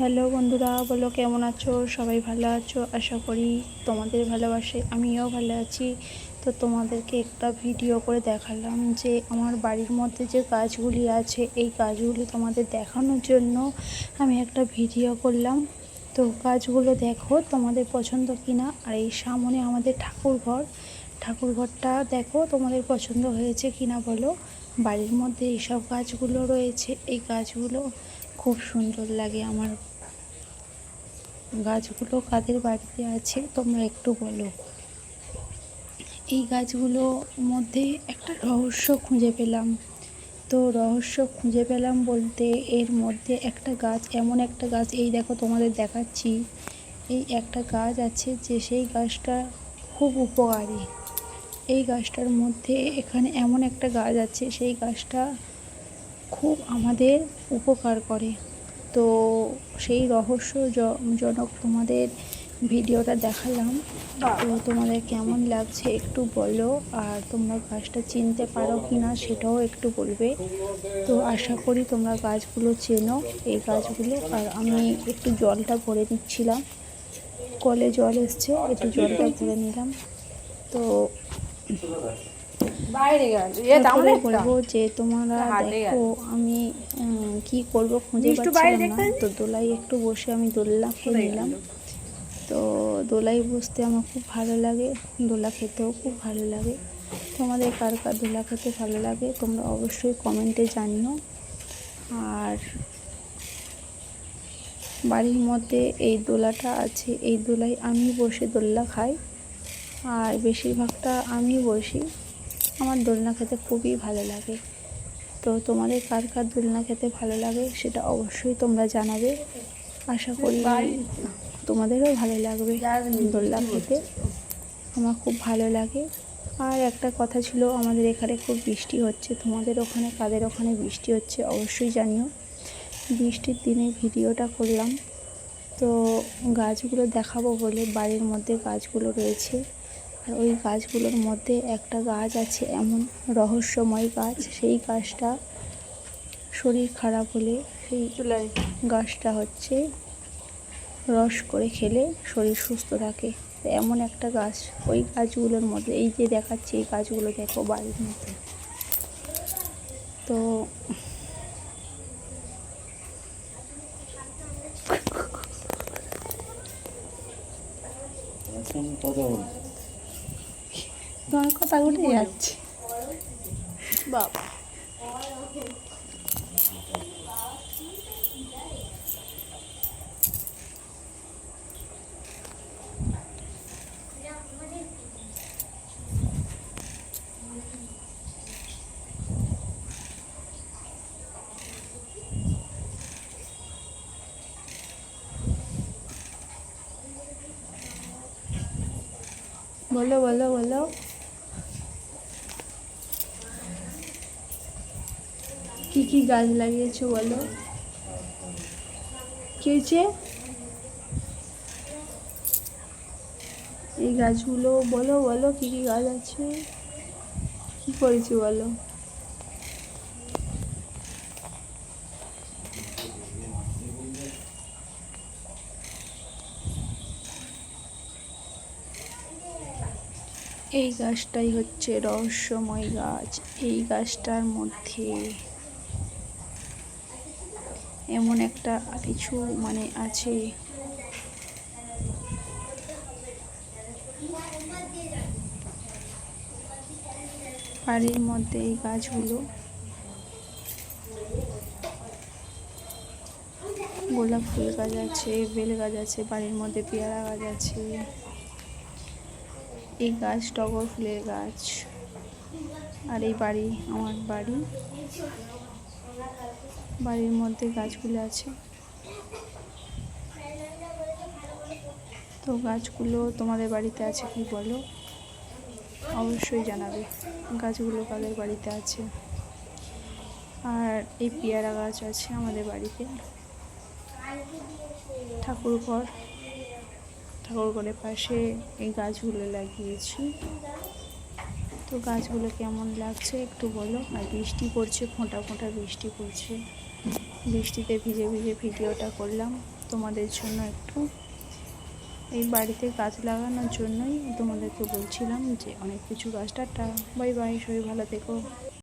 Hello বন্ধুরা, বলো কেমন আছো? সবাই ভালো আছো? আশা করি তোমাদের ভালোবাসে, আমিও ভালো আছি। তো তোমাদেরকে একটা ভিডিও করে দেখালাম যে আমার বাড়ির মধ্যে যে গাছগুলি আছে, এই গাছগুলি তোমাদের দেখানোর জন্য আমি একটা ভিডিও করলাম। তো গাছগুলো দেখো, তোমাদের পছন্দ কিনা? আর এই সামনে আমাদের ঠাকুর ঘর। ঠাকুর ঘরটা দেখো, তোমাদের পছন্দ হয়েছে কিনা বলো? বাড়ির মধ্যে এইসব গাছগুলো রয়েছে, এই গাছগুলো খুব সুন্দর লাগে আমার। গাছগুলো কাদের বাড়িতে আছে তোমরা একটু বলো। এই গাছগুলো মধ্যে একটা রহস্য খুঁজে পেলাম। তো রহস্য খুঁজে পেলাম বলতে এর মধ্যে একটা গাছ, এমন একটা গাছ, এই দেখো তোমাদের দেখাচ্ছি। এই একটা গাছ আছে যে সেই গাছটা খুব উপকারী। এই গাছটার মধ্যে এখানে এমন একটা গাছ আছে, সেই গাছটা খুব আমাদের উপকার করে। তো সেই রহস্যজনক তোমাদের ভিডিওটা দেখালাম। তো তোমাদের কেমন লাগছে একটু বলো, আর তোমরা গাছটা চিনতে পারো কি না সেটাও একটু বলবে। তো আশা করি তোমরা গাছগুলো চেনো, এই গাছগুলো। আর আমি একটু জলটা ভরে নিচ্ছিলাম। কলে জল এসছে, একটু জলটা ভরে নিলাম। তো বাইরে বলব যে তোমরা দেখো আমি কি করব খুঁজে পাচ্ছিলাম না। তো দোলাই একটু বসে আমি খেয়ে নিলাম। তো দোলাই বসতে আমার খুব ভালো লাগে। দোলা খেতেও খুব ভালো লাগে। তোমাদের কার কার দোলা খেতে ভালো লাগে তোমরা অবশ্যই কমেন্টে জানিও। আর বাড়ির মধ্যে এই দোলাটা আছে। এই দোলাই আমি বসে দোল্লা খাই। আর বেশিরভাগটা আমি বসি। আমার দোলনা খেতে খুবই ভালো লাগে। তো তোমাদের কার কার দোলনা খেতে ভালো লাগে সেটা অবশ্যই তোমরা জানাবে। আশা করি তোমাদেরও ভালো লাগবে দোলনা খেতে। আমার খুব ভালো লাগে। আর একটা কথা ছিল, আমাদের এখানে খুব বৃষ্টি হচ্ছে। তোমাদের ওখানে, কাদের ওখানে বৃষ্টি হচ্ছে অবশ্যই জানিও। বৃষ্টির দিনে ভিডিওটা করলাম। তো গাছগুলো দেখাবো বলে বাড়ির মধ্যে গাছগুলো রয়েছে। আর ওই গাছগুলোর মধ্যে একটা গাছ আছে এমন রহস্যময় গাছ। সেই গাছটা শরীর খারাপ হলে সেই চুলাই গাছটা হচ্ছে রস করে খেলে শরীর সুস্থ থাকে। এমন একটা গাছ ওই গাছগুলোর মধ্যে এই যে দেখাচ্ছি এই গাছগুলো দেখো বাড়ির মধ্যে। তো কথা বল তোমার কথা উঠে যাচ্ছে বাবা। বলো বলো বলো। কি কি গাছ লাগিয়েছো বলো? কি এই গাছগুলো বলো বলো, কি কি গাছ আছে? কি করেছি বলো? এই গাছটাই হচ্ছে রহস্যময় গাছ, এই গাছটার মধ্যে এমন একটা কিছু মানে আছে। বাড়ির মধ্যে এই গাছগুলো। গোলাপ ফুল গাছ আছে, বেল গাছ আছে, বাড়ির মধ্যে পেয়ারা গাছ আছে। এই গাছ টগর ফুলের গাছ। আর এই বাড়ি, আমার বাড়ি। বাড়ির মধ্যে গাছগুলো আছে। তো গাছগুলো তোমাদের বাড়িতে আছে কি বলো? অবশ্যই জানাবে। গাছগুলো কাদের বাড়িতে আছে? আর এই পেয়ারা গাছ আছে আমাদের বাড়িতে। ঠাকুর ঘর। ঠাকুরঘরের পাশে এই গাছগুলো লাগিয়েছি। তো গাছগুলো কেমন লাগছে একটু বলো? আর বৃষ্টি পড়ছে, ফোঁটা ফোঁটা বৃষ্টি পড়ছে। বৃষ্টিতে ভিজে ভিজে ভিডিওটা করলাম তোমাদের জন্য একটু। এই বাড়িতে গাছ লাগানোর জন্যই তোমাদেরকে বলছিলাম যে অনেক কিছু গাছটা বাই বাই শরীর ভালো থেকো।